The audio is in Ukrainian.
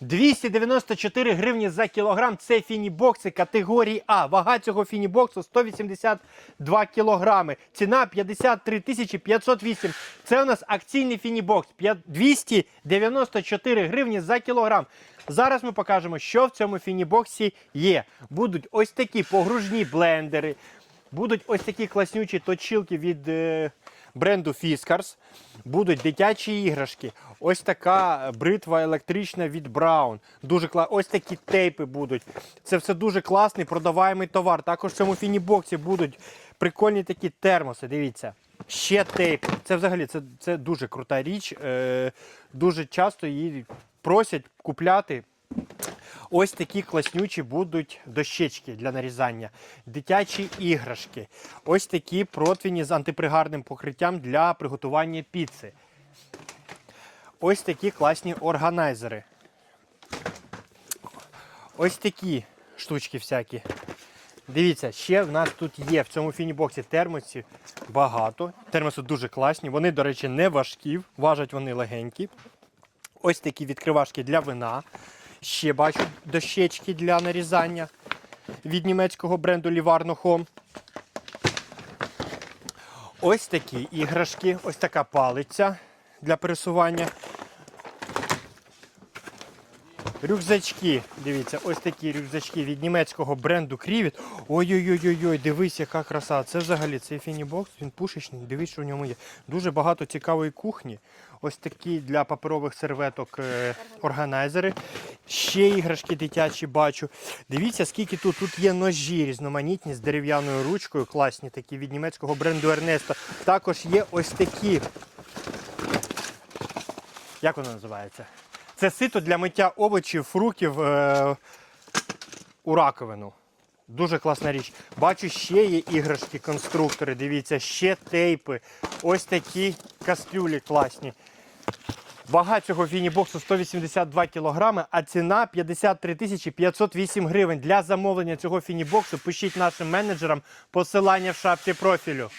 294 гривні за кілограм. Це фінібокси категорії А. Вага цього фінібоксу 182 кілограми. Ціна 53 тисячі 508. Це у нас акційний фінібокс. 294 гривні за кілограм. Зараз ми покажемо, що в цьому фінібоксі є. Будуть ось такі погружні блендери. Будуть ось такі класнючі точилки від е, бренду Fiskars. Будуть дитячі іграшки. Ось така бритва електрична від Brown. Дуже кла... Ось такі тейпи будуть. Це все дуже класний продаваємий товар. Також в цьому фінібоксі будуть прикольні такі термоси. Дивіться. Ще тейп. Це взагалі це, це дуже крута річ. Е, дуже часто її просять купляти. Ось такі класнючі будуть дощечки для нарізання, дитячі іграшки. Ось такі противні з антипригарним покриттям для приготування піци. Ось такі класні органайзери. Ось такі штучки всякі. Дивіться, ще в нас тут є в цьому фінібоксі термосів багато. Термоси дуже класні. Вони, до речі, не важкі, важать вони легенькі. Ось такі відкривашки для вина. Ще бачу дощечки для нарізання від німецького бренду Livarno Home. Ось такі іграшки, ось така палиця для пересування. Рюкзачки, дивіться, ось такі рюкзачки від німецького бренду Крівіт. Ой-ой-ой, дивись, яка краса. Це взагалі цей фінібокс, він пушечний, дивись, що в ньому є. Дуже багато цікавої кухні. Ось такі для паперових серветок е, органайзери. Ще іграшки дитячі бачу. Дивіться, скільки тут. Тут є ножі різноманітні з дерев'яною ручкою, класні такі від німецького бренду Ернесто. Також є ось такі. Як воно називається? Це сито для миття овочів, фруктів е, у раковину. Дуже класна річ. Бачу, ще є іграшки, конструктори. Дивіться, ще тейпи. Ось такі кастрюлі класні. Вага цього фінібоксу 182 кг, а ціна 53 тисячі 508 гривень. Для замовлення цього фінібоксу пишіть нашим менеджерам посилання в шапці профілю.